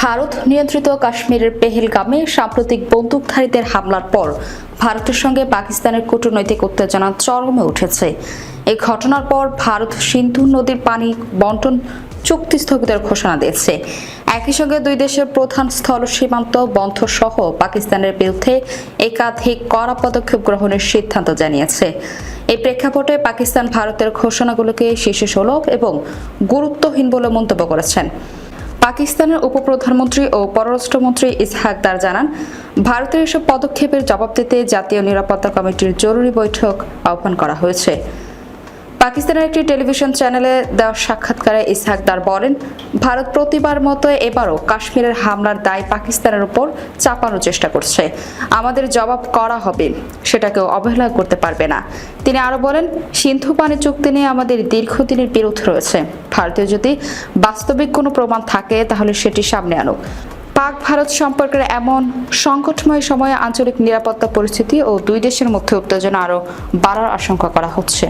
ভারত নিয়ন্ত্রিত কাশ্মীরের পেহেলগামে সাম্প্রতিক বন্দুকধারীদের হামলার পর ভারতের সঙ্গে পাকিস্তানের কূটনৈতিক উত্তেজনা চরমে উঠেছে। এই ঘটনার পর ভারত সিন্ধু নদীর পানি বন্টন চুক্তি স্থগিতের ঘোষণা দিয়েছে। একই সঙ্গে দুই দেশের প্রধান স্থল সীমান্ত বন্ধ সহ পাকিস্তানের বিরুদ্ধে একাধিক কড়া পদক্ষেপ গ্রহণের সিদ্ধান্ত জানিয়েছে। এই প্রেক্ষাপটে পাকিস্তান ভারতের ঘোষণাগুলোকে শিশু সুলভ এবং গুরুত্বহীন বলে মন্তব্য করেছেন। পাকিস্তানের উপপ্রধানমন্ত্রী ও পররাষ্ট্রমন্ত্রী ইসহাক দার জানান, ভারতের এসব পদক্ষেপের জবাব দিতে জাতীয় নিরাপত্তা কমিটির জরুরি বৈঠক আহ্বান করা হয়েছে। পাকিস্তানের একটি টেলিভিশন চ্যানেলে দেওয়া সাক্ষাৎকারে ইসহাক দার বলেন, ভারত প্রতিবার মতো এবারও কাশ্মীরের হামলার দায় পাকিস্তানের উপর চাপানোর চেষ্টা করছে। আমাদের জবাব করা হবে, সেটাকেও অবহেলা করতে পারবে না। তিনি আরও বলেন, সিন্ধু পানি চুক্তি নিয়ে আমাদের দীর্ঘদিনের বিরোধ রয়েছে। ভারতীয় যদি বাস্তবিক কোনো প্রমাণ থাকে, তাহলে সেটি সামনে আনুক। পাক ভারত সম্পর্কের এমন সংকটময় সময়ে আঞ্চলিক নিরাপত্তা পরিস্থিতি ও দুই দেশের মধ্যে উত্তেজনা আরও বাড়ার আশঙ্কা করা হচ্ছে।